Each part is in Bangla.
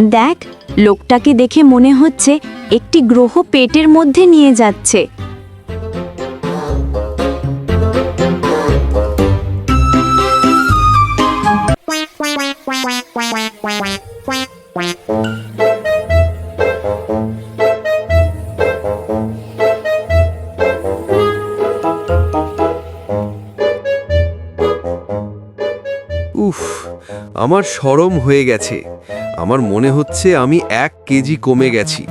দেখ, লোকটাকে দেখে মনে হচ্ছে একটি গ্রহ পেটের মধ্যে নিয়ে যাচ্ছে। উফ, আমার সরম হয়ে গেছে। আমার মনে হচ্ছে আমি এক কেজি কমে গেছি।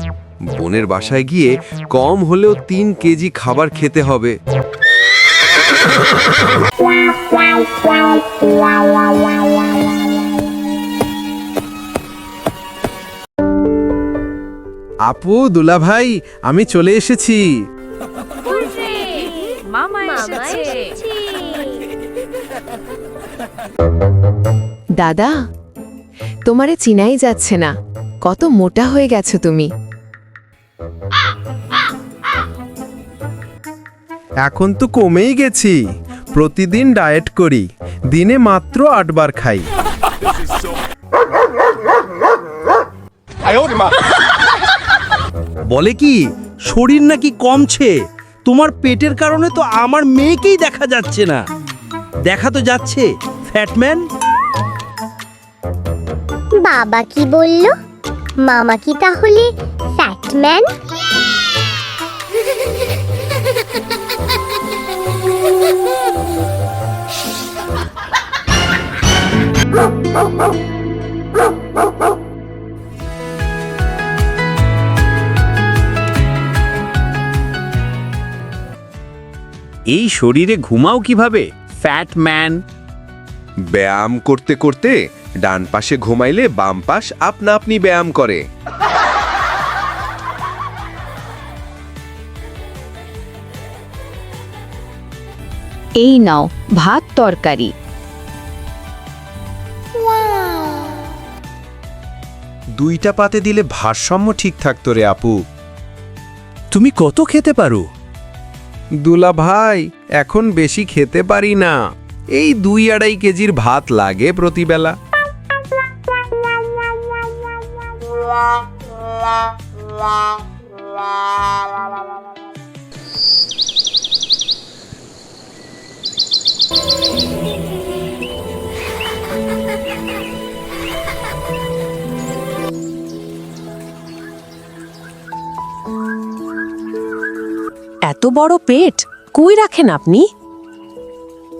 বোনের বাসায় গিয়ে কম হলেও তিন কেজি খাবার খেতে হবে। আপু দুলা ভাই আমি চলে এসেছি। দাদা তোমারে চিনাই যাচ্ছে না। কত মোটা হয়ে গেছো তুমি। এখন তো কমেই গেছি। প্রতিদিন ডায়েট করি। দিনে মাত্র আটবার খাই। বলে কি শরীর নাকি কমছে? তোমার পেটের কারণে তো আমার মেয়েকেই দেখা যাচ্ছে না। দেখা তো যাচ্ছে ফ্যাটম্যান বাবা কি বলল? মামা কি তাহলে ফ্যাটম্যান এই শরীরে ঘুমাও কীভাবে ফ্যাট ম্যান ব্যায়াম করতে করতে ডান পাশে ঘুমাইলে বাম পাশ আপনা আপনি ব্যায়াম করে। এই নাও ভাত তরকারি। দুইটা পাতে দিলে ভারসাম্য ঠিক থাকতো রে আপু। তুমি কত খেতে পারো? দুলা ভাই এখন বেশি খেতে পারি না। এই দুই আড়াই কেজির ভাত লাগে প্রতিবেলা। এত বড় পেট, কই রাখেন আপনি?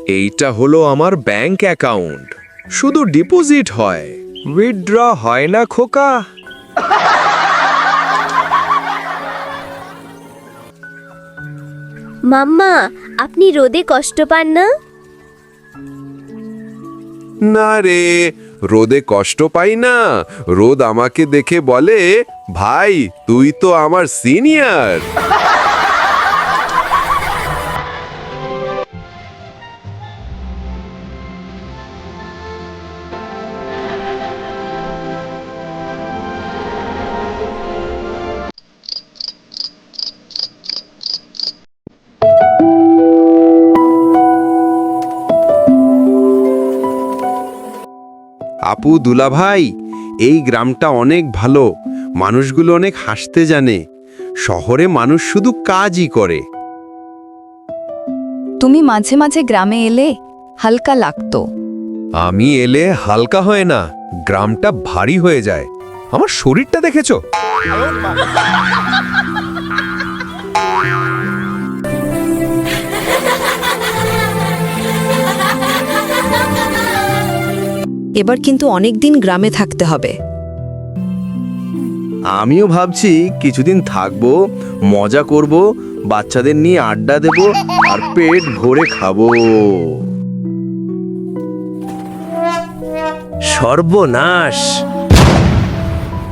এইটা হলো আমার ব্যাংক অ্যাকাউন্ট। শুধু ডিপোজিট হয়, উইথড্র হয় না খোকা। মাম্মা, আপনি রোদে কষ্ট পান না? না রে, রোদে কষ্ট পাই না। রোদ আমাকে দেখে বলে, ভাই, তুই তো আমার সিনিয়র আপু দুলাভাই এই গ্রামটা অনেক ভালো মানুষগুলো অনেক হাসতে জানে। শহরে মানুষ শুধু কাজই করে। তুমি মাঝে মাঝে গ্রামে এলে হালকা লাগতো। আমি এলে হালকা হয় না গ্রামটা ভারী হয়ে যায়। আমার শরীরটা দেখেছ? এবার কিন্তু অনেক দিন গ্রামে থাকতে হবে। আমিও ভাবছি কিছুদিন থাকব, মজা করব, বাচ্চাদের নিয়ে আড্ডা দেব আর পেট ভরে খাব। সর্বনাশ!